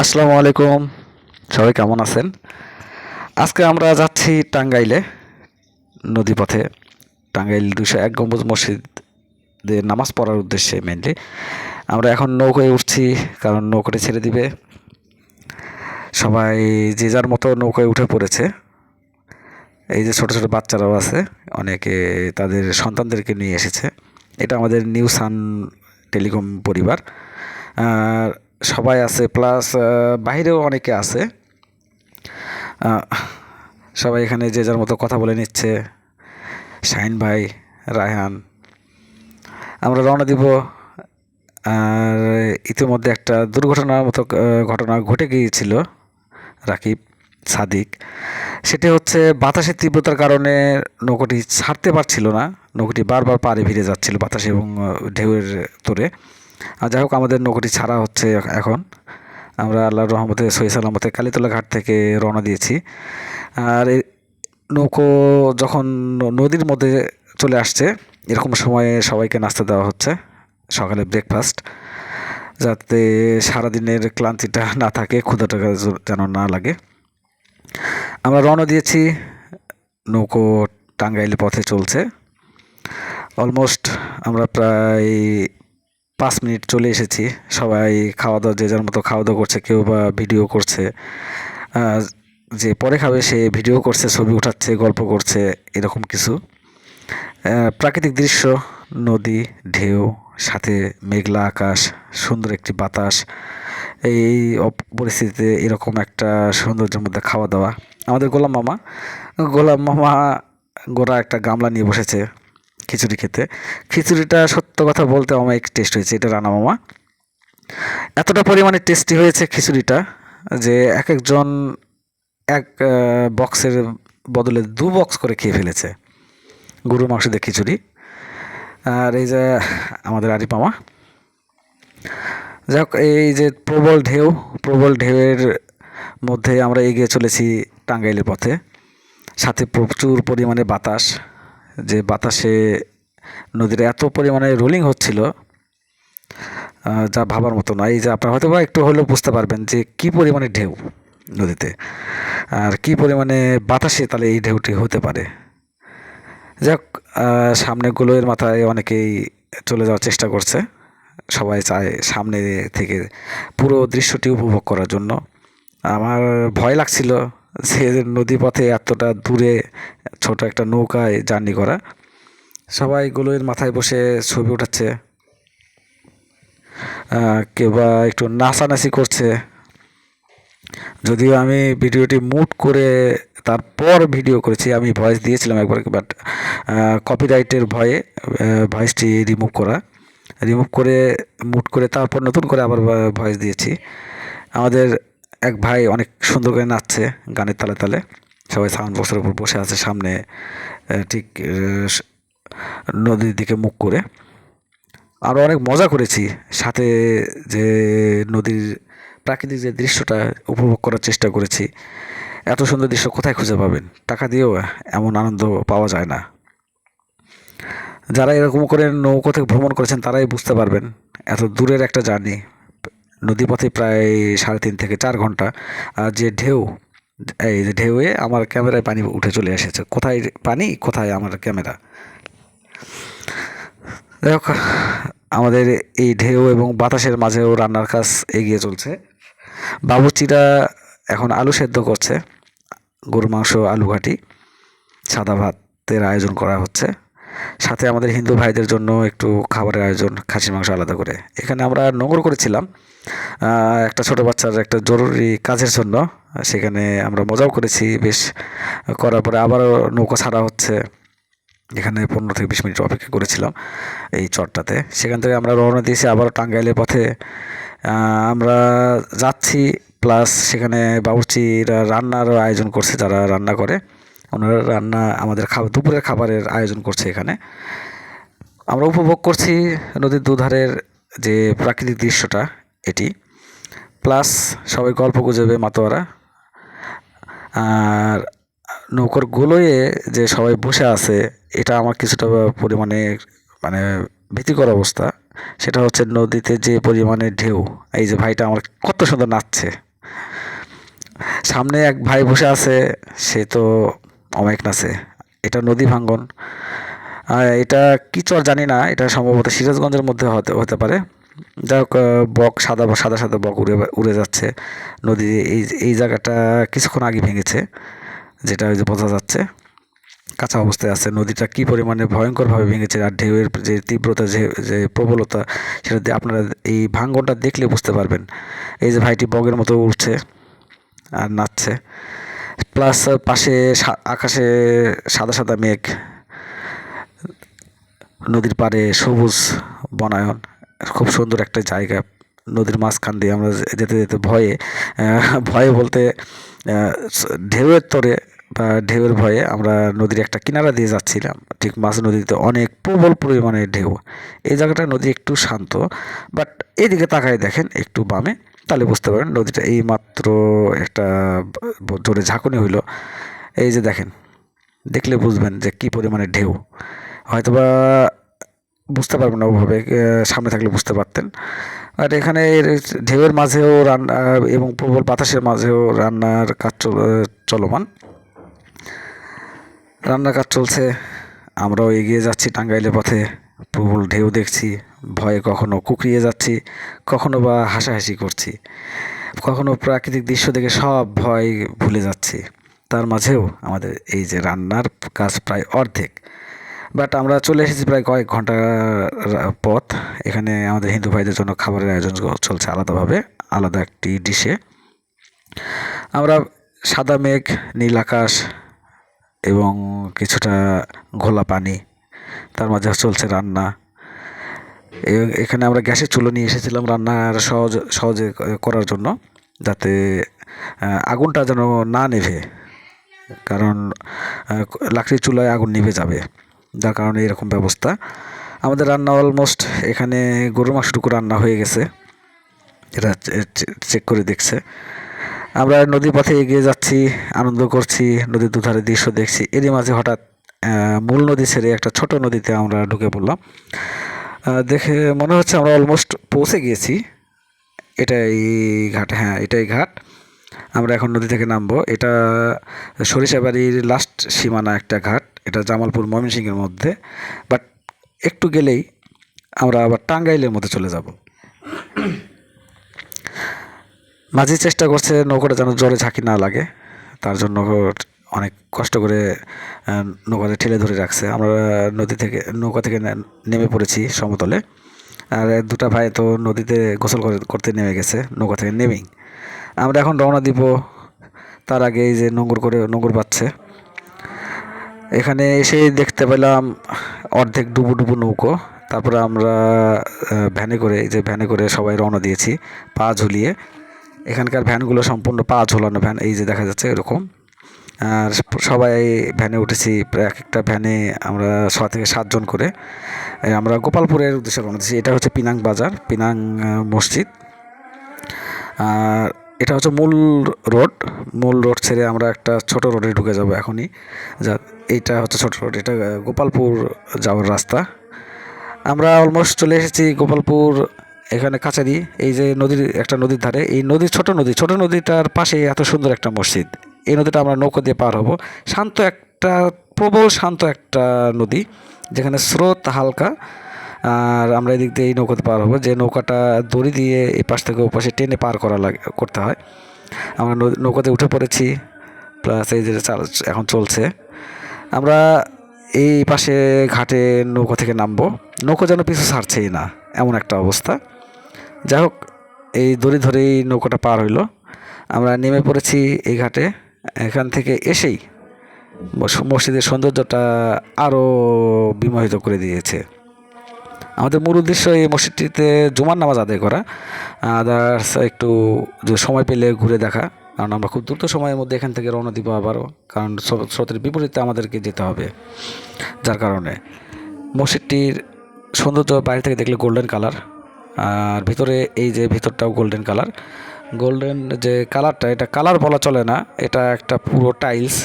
আসসালামু আলাইকুম। সবাই কেমন আছেন? আজকে আমরা যাচ্ছি টাঙ্গাইলে, নদীপথে। টাঙ্গাইল দুশো এক গম্বুজ মসজিদে নামাজ পড়ার উদ্দেশ্যে মেনলি আমরা এখন নৌকোয় উঠছি, কারণ নৌকোটা ছেড়ে দিবে। সবাই যে যার মতো নৌকায় উঠে পড়েছে। এই যে ছোট ছোট বাচ্চারাও আছে, অনেকে তাদের সন্তানদেরকে নিয়ে এসেছে। এটা আমাদের নিউ সান টেলিকম পরিবার। আর সবাই আছে প্লাস বাইরেও অনেকে আছে। সবাই এখানে যে যার মতো কথা বলে নিচ্ছে। শাহিন ভাই, রায়হান। আমরা রওনা দিব, আর ইতিমধ্যে একটা দুর্ঘটনার মতো ঘটনা ঘটে গিয়েছিল, রাকিব, সাদিক। সেটি হচ্ছে বাতাসের তীব্রতার কারণে নৌকোটি ছাড়তে পারছিল না। নৌকোটি বারবার পাড়ে ভিড়ে যাচ্ছিল বাতাসে এবং ঢেউয়ের তোরে। আর যাই হোক, আমাদের নৌকোটি ছাড়া হচ্ছে এখন। আমরা আল্লাহর রহমতে, সহি সালামতে কালীতলা ঘাট থেকে রওনা দিয়েছি। আর নৌকো যখন নদীর মধ্যে চলে আসছে, এরকম সময়ে সবাইকে নাস্তা দেওয়া হচ্ছে, সকালে ব্রেকফাস্ট যাতে সারাদিনের ক্লান্তিটা না থাকে, ক্ষুধাটা যেন না লাগে। আমরা রওনা দিয়েছি, নৌকো টাঙ্গাইল পথে চলছে। অলমোস্ট আমরা প্রায় পাঁচ মিনিট চলে এসেছি। সবাই খাওয়া দাওয়া যে যার মতো খাওয়া দাওয়া করছে, কেউ বা ভিডিও করছে যে পরে খাবে, সে ভিডিও করছে, ছবি উঠাচ্ছে, গল্প করছে, এরকম কিছু। প্রাকৃতিক দৃশ্য, নদী, ঢেউ, সাথে মেঘলা আকাশ, সুন্দর একটি বাতাস, এই পরিস্থিতিতে এরকম একটা সৌন্দর্যের মধ্যে খাওয়া দাওয়া আমাদের গোলাম মামা গোলাম মামা গোড়া একটা গামলা নিয়ে বসেছে। খিচুড়ি খেতে। খিচুড়িটা সত্য কথা বলতে অনেক টেস্ট হয়েছে, এটা রানা মামা। এতটা পরিমাণে টেস্টি হয়েছে খিচুড়িটা যে এক একজন এক বক্সের বদলে দু বক্স করে খেয়ে ফেলেছে গরুর মাংস দিয়ে খিচুড়ি। আর এই যে আমাদের আরিফ মামা। যাই হোক এই যে প্রবল ঢেউ, প্রবল ঢেউয়ের মধ্যে আমরা এগিয়ে চলেছি টাঙ্গাইলের পথে। সাথে প্রচুর পরিমাণে বাতাস। যে বাতাসে নদীর এত পরিমাণে রোলিং হচ্ছিল যা ভাবার মতো নয় এই যে আপনারা হয়তো বা একটু হলেও বুঝতে পারবেন যে কি পরিমাণে ঢেউ নদীতে, আর কি পরিমাণে বাতাসে তাহলে এই ঢেউটি হতে পারে। যাক সামনে গুলোয়ের মাথায় অনেকেই চলে যাওয়ার চেষ্টা করছে। সবাই চায় সামনে থেকে পুরো দৃশ্যটি উপভোগ করার জন্য। আমার ভয় লাগছিল যে নদী পথে এতটা দূরে ছোট একটা নৌকায় জার্নি করা। সবাই গুলোয়ের মাথায় বসে ছবি উঠাচ্ছে। আহ, কেউ বা একটু নাচানাচি করছে। যদিও আমি ভিডিওটি মুট করে তারপর ভিডিও করেছি আমি ভয়েস দিয়েছিলাম একবার বাট কপিরাইটের ভয়ে ভয়েসটি রিমুভ করা। রিমুভ করে মুট করে তারপর নতুন করে আবার ভয়েস দিয়েছি। আমাদের এক ভাই অনেক সুন্দর করে নাচছে গানের তালে তালে। সবাই সাউন্ড বক্সের উপর বসে আছে, সামনে ঠিক নদীর দিকে মুখ করে। আরও অনেক মজা করেছি। সাথে যে নদীর প্রাকৃতিক যে দৃশ্যটা উপভোগ করার চেষ্টা করেছি। এত সুন্দর দৃশ্য কোথায় খুঁজে পাবেন? টাকা দিয়েও এমন আনন্দ পাওয়া যায় না। যারা এরকম করে নৌকো থেকে ভ্রমণ করেছেন তারাই বুঝতে পারবেন। এত দূরের একটা জার্নি। নদীপথে প্রায় সাড়ে তিন থেকে চার ঘণ্টা, আর যে ঢেউ, এই যে ঢেউয়ে আমার ক্যামেরায় পানি উঠে চলে এসেছে। কোথায় পানি, কোথায় আমার ক্যামেরা? যাই হোক, আমাদের এই ঢেউ এবং বাতাসের মাঝেও রান্নার কাজ এগিয়ে চলছে। বাবুচিরা এখন আলু সেদ্ধ করছে গরু মাংস আলু ঘাটি সাদা ভাতের আয়োজন করা হচ্ছে। সাথে আমাদের হিন্দু ভাইদের জন্য একটু খাবারের আয়োজন খাসি মাংস আলাদা করে। এখানে আমরা নোংর করেছিলাম। একটা ছোট বাচ্চার একটা জরুরি কাজের জন্য, সেখানে আমরা মজাও করেছি। বেশ, করার পরে আবারও নৌকো ছাড়া হচ্ছে। এখানে পনেরো থেকে বিশ মিনিট অপেক্ষা করেছিলাম এই চরটাতে। সেখান থেকে আমরা রওনা দিয়েছি আবারও টাঙ্গাইলের পথে। আমরা যাচ্ছি, প্লাস সেখানে বাবুর্চিরা রান্নারও আয়োজন করছে, যারা রান্না করে। ওনারা রান্না, আমাদের খাবার, দুপুরের খাবারের আয়োজন করছে এখানে। আমরা উপভোগ করছি নদীর দুধারের যে প্রাকৃতিক দৃশ্যটা, এটি। প্লাস সবাই গল্প গুজবে মাতোয়ারা। আর নৌকোর গোলয়ে যে সবাই বসে আছে, এটা আমার কিছুটা পরিমাণে মানে ভীতিকর অবস্থা। সেটা হচ্ছে নদীতে যে পরিমাণে ঢেউ, এই যে ভাইটা আমার কত সুন্দর নাচছে। সামনে এক ভাই বসে আছে, সে তো অমায়িক নাচে এটা নদী ভাঙ্গন। এটা কি চর জানি না, এটা সম্ভবত সিরাজগঞ্জের মধ্যে হতে হতে পারে। যাই হোক বক, সাদা সাদা সাদা বক উড়ে উড়ে যাচ্ছে। নদী এই এই জায়গাটা কিছুক্ষণ আগে ভেঙেছে, যেটা ওই যে বোঝা যাচ্ছে। কাঁচা অবস্থায় আছে। নদীটা কি পরিমাণে ভয়ঙ্করভাবে ভেঙেছে আর ঢেউয়ের যে তীব্রতা, যে যে প্রবলতা, সেটা দিয়ে আপনারা এই ভাঙ্গনটা দেখলে বুঝতে পারবেন। এই যে ভাইটি বগের মতো উঠছে আর নাচছে। প্লাস পাশে আকাশে সাদা সাদা মেঘ, নদীর পাড়ে সবুজ বনায়ন, খুব সুন্দর একটা জায়গা। নদীর মাঝখান দিয়ে আমরা যেতে যেতে ভয়ে ভয়ে বলতে ঢেউয়ের তরে বা ঢেউয়ের ভয়ে আমরা নদীর একটা কিনারা দিয়ে যাচ্ছিলাম। ঠিক মাঝ নদীতে অনেক প্রবল পরিমাণে ঢেউ। এই জায়গাটা নদী একটু শান্ত, বাট এদিকে তাকায় দেখেন একটু বামে। তাহলে বুঝতে পারেন নদীটা এই মাত্র একটা জোরে ঝাঁকুনি হইল। এই যে দেখেন, দেখলে বুঝবেন যে কি পরিমাণে ঢেউ। হয়তোবা বুঝতে পারবেন না ওভাবে সামনে থাকলে বুঝতে পারতেন। আর এখানে ঢেউয়ের মাঝেও রান্না, এবং প্রবল বাতাসের মাঝেও রান্নার কাজ চল- চলমান। রান্নার কাজ চলছে, আমরাও এগিয়ে যাচ্ছি টাঙ্গাইলের পথে। প্রবল ঢেউ দেখছি। ভয়ে কখনো কুকরিয়ে যাচ্ছি, কখনো বা হাসাহাসি করছি, কখনো প্রাকৃতিক দৃশ্য দেখে সব ভয় ভুলে যাচ্ছি। তার মাঝেও আমাদের এই যে রান্নার কাজ প্রায় অর্ধেক। বাট আমরা চলে এসেছি প্রায় কয়েক ঘণ্টা পথ। এখানে আমাদের হিন্দু ভাইদের জন্য খাবারের আয়োজন চলছে আলাদাভাবে, আলাদা একটি ডিশে। আমরা সাদা মেঘ, নীল আকাশ এবং কিছুটা ঘোলা পানি, তার মাঝে চলছে রান্না। এখানে আমরা গ্যাসের চুলো নিয়ে এসেছিলাম রান্নার সহজ, সহজে করার জন্য, যাতে আগুনটা যেন না নেভে, কারণ লাকড়ির চুলায় আগুন নিভে যাবে, যার কারণে এরকম ব্যবস্থা। আমাদের রান্না অলমোস্ট এখানে গরুর মাংসটুকু রান্না হয়ে গেছে এটা চেক করে দেখছে। আমরা নদীর পথে এগিয়ে যাচ্ছি, আনন্দ করছি, নদীর দুধারে দৃশ্য দেখছি। এরই মাঝে হঠাৎ মূল নদী ছেড়ে একটা ছোট নদীতে আমরা ঢুকে পড়লাম। দেখে মনে হচ্ছে আমরা অলমোস্ট পৌঁছে গিয়েছি। এটাই ঘাট হ্যাঁ এটাই ঘাট। আমরা এখন নদী থেকে নামবো। এটা সরিষাবাড়ির লাস্ট সীমানা একটা ঘাট। এটা জামালপুর ময়মনসিংহের মধ্যে। বাট একটু গেলেই আমরা আবার টাঙ্গাইলের মধ্যে চলে যাব। মাঝি চেষ্টা করছে নৌকাটা যেন জোরে ঝাঁকি না লাগে। তার জন্য অনেক কষ্ট করে নৌকাতে ঠেলে ধরে রাখছে। আমরা নদী থেকে, নৌকা থেকে নেমে পড়েছি সমতলে। আর দুটা ভাই তো নদীতে গোসল করে- করতে নেমে গেছে, নৌকা থেকে নেমেই। আমরা এখন রওনা দিব তার আগে এই যে নোংর করে নোংর পাচ্ছে এখানে এসে দেখতে পেলাম অর্ধেক ডুবু ডুবু নৌকো। তারপরে আমরা ভ্যানে করে, এই যে ভ্যানে করে সবাই রওনা দিয়েছি, পা ঝুলিয়ে। এখানকার ভ্যানগুলো সম্পূর্ণ পা ঝোলানো ভ্যান, এই যে দেখা যাচ্ছে এরকম। আর সবাই ভ্যানে উঠেছি প্রায় এক একটা ভ্যানে আমরা ছ থেকে সাতজন করে। আমরা গোপালপুরের উদ্দেশ্যে রওনা দিয়েছি। এটা হচ্ছে পিনাং বাজার, পিনাং মসজিদ। আর এটা হচ্ছে মূল রোড। মূল রোড ছেড়ে আমরা একটা ছোট রোডে ঢুকে যাব এখনই। যা, এইটা হচ্ছে ছোট রোড। এটা গোপালপুর যাওয়ার রাস্তা। আমরা অলমোস্ট চলে এসেছি গোপালপুর এখানে কাছারি। এই যে নদীর, একটা নদীর ধারে। এই নদীর ছোট নদী, ছোট নদীটার পাশে এত সুন্দর একটা মসজিদ। এই নদীটা আমরা নৌকো দিয়ে পার হব। শান্ত একটা, প্রবল শান্ত একটা নদী, যেখানে স্রোত হালকা, আর আমরা এদিক দিয়ে এই নৌকাতে পার হব। যে নৌকাটা দড়ি দিয়ে এই পাশ থেকে ও পাশে টেনে পার করা লাগে, করতে হয়। আমরা নৌকাতে উঠে পড়েছি প্লাস এই যে এখন চলছে। আমরা এই পাশে ঘাটে নৌকা থেকে নামবো। নৌকা যেন পিছু ছাড়ছেই না, এমন একটা অবস্থা। যাই হোক, এই দড়ি ধরেই নৌকাটা পার হইল। আমরা নেমে পড়েছি এই ঘাটে। এখান থেকে এসেই মসজিদের সৌন্দর্যটা আরও বিমোহিত করে দিয়েছে। আমাদের মূল উদ্দেশ্য এই মসজিদটিতে জুমার নামাজ আদায় করা। আদার্স একটু সময় পেলে ঘুরে দেখা, কারণ আমরা খুব দ্রুত সময়ের মধ্যে এখান থেকে রওনা দিব আবারও, কারণ স্রো- স্রোতের বিপরীতে আমাদেরকে যেতে হবে। যার কারণে মসজিদটির সৌন্দর্য বাইরে থেকে দেখলে গোল্ডেন কালার আর ভিতরে এই যে ভিতরটাও গোল্ডেন কালার গোল্ডেন যে কালারটা এটা কালার বলা চলে না, এটা একটা পুরো টাইলস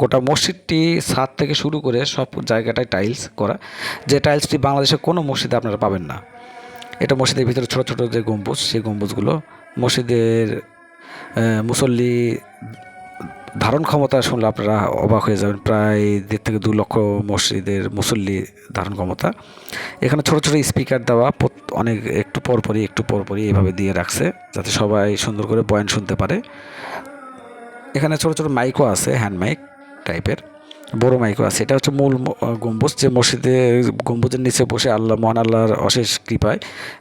গোটা মসজিদটি ছাদ থেকে শুরু করে সব জায়গাটায় টাইলস করা। যে টাইলসটি বাংলাদেশের কোনো মসজিদে আপনারা পাবেন না। এটা মসজিদের ভিতরে ছোট ছোট যে গম্বুজ, সেই গম্বুজগুলো মসজিদের মুসল্লি ধারণ ক্ষমতা শুনলে আপনারা অবাক হয়ে যাবেন। প্রায় দেড় থেকে দু লক্ষ মসজিদের মুসল্লি ধারণ ক্ষমতা। এখানে ছোট ছোট স্পিকার দেওয়া অনেক একটু পরপরই একটু পরপরই এভাবে দিয়ে রাখছে, যাতে সবাই সুন্দর করে বয়ান শুনতে পারে। এখানে ছোট ছোট মাইকও আছে হ্যান্ড মাইক টাইপের বড় মাইকও আছে। এটা হচ্ছে মূল গম্বুজ যে মসজিদে, গম্বুজের নিচে বসে আল্লাহ, মহান আল্লাহর অশেষ কৃপায়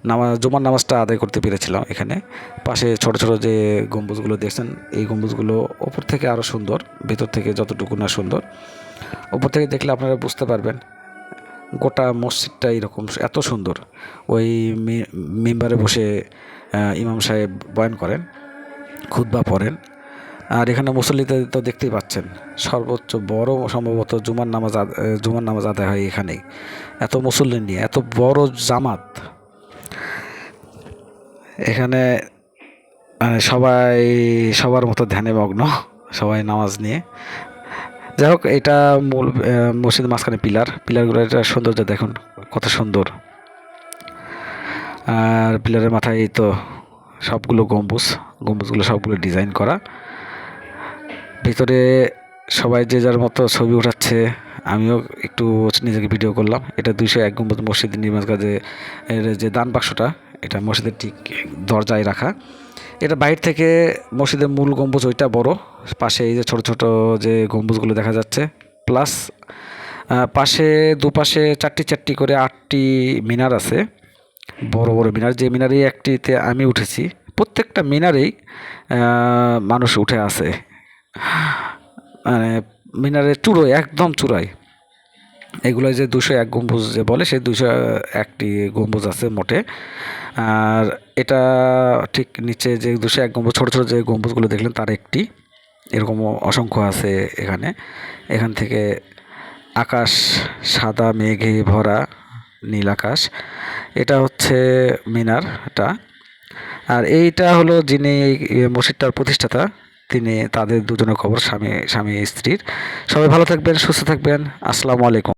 নামাজ, জুমার নামাজটা আদায় করতে পেরেছিলাম এখানে। পাশে ছোট ছোট যে গম্বুজগুলো দেখছেন, এই গম্বুজগুলো ওপর থেকে আরও সুন্দর, ভেতর থেকে যতটুকু না সুন্দর। ওপর থেকে দেখলে আপনারা বুঝতে পারবেন, গোটা মসজিদটা এরকম, এত সুন্দর। ওই মেম্বারে বসে ইমাম সাহেব বয়ান করেন, খুতবা পড়েন। আর এখানে মুসল্লিদের তো দেখতেই পাচ্ছেন, সর্বোচ্চ বড় সম্ভবত জুমার নামাজ জুমার নামাজ আদায় হয় এখানেই। এত মুসল্লি নিয়ে, এত বড় জামাত। এখানে মানে সবাই, সবার মতো ধ্যানে মগ্ন, সবাই নামাজ নিয়ে। যাই হোক, এটা মূল মসজিদ মাঝখানে পিলার। পিলারগুলো, এটা সৌন্দর্য দেখুন, কত সুন্দর। আর পিলারের মাথায় তো সবগুলো গম্বুজ, গম্বুজগুলো সবগুলো ডিজাইন করা। ভিতরে সবাই যে যার মতো ছবি উঠাচ্ছে, আমিও একটু নিজেকে ভিডিও করলাম। এটা দুইশো এক গম্বুজ মসজিদের নির্মাণ কাজে, এর যে দান বাক্সটা, এটা মসজিদের ঠিক দরজায় রাখা। এটা বাইরে থেকে মসজিদের মূল গম্বুজ, ওইটা বড়। পাশে এই যে ছোট ছোট যে গম্বুজগুলো দেখা যাচ্ছে প্লাস পাশে দুপাশে চারটি চারটি করে আটটি মিনার আছে। বড় বড় মিনার, যে মিনারেই একটিতে আমি উঠেছি। প্রত্যেকটা মিনারেই মানুষ উঠে আছে। মানে মিনারের চূড়োয়, একদম চূড়ায়। এগুলো যে দুশো এক গম্বুজ যে বলে, সেই দুশো একটি গম্বুজ আছে মোটে। আর এটা ঠিক নিচে যে দুশো এক গম্বুজ, ছোটো ছোটো যে গম্বুজগুলো দেখলেন, তার একটি। এরকম অসংখ্য আছে এখানে। এখান থেকে আকাশ সাদা, মেঘে ভরা, নীল আকাশ। এটা হচ্ছে মিনারটা আর এইটা হলো যিনি এই মসজিদটার প্রতিষ্ঠাতা। তিনি তাদের দুজনের খবর স্বামী স্বামী স্ত্রীর। সবাই ভালো থাকবেন সুস্থ থাকবেন। আসসালামু আলাইকুম।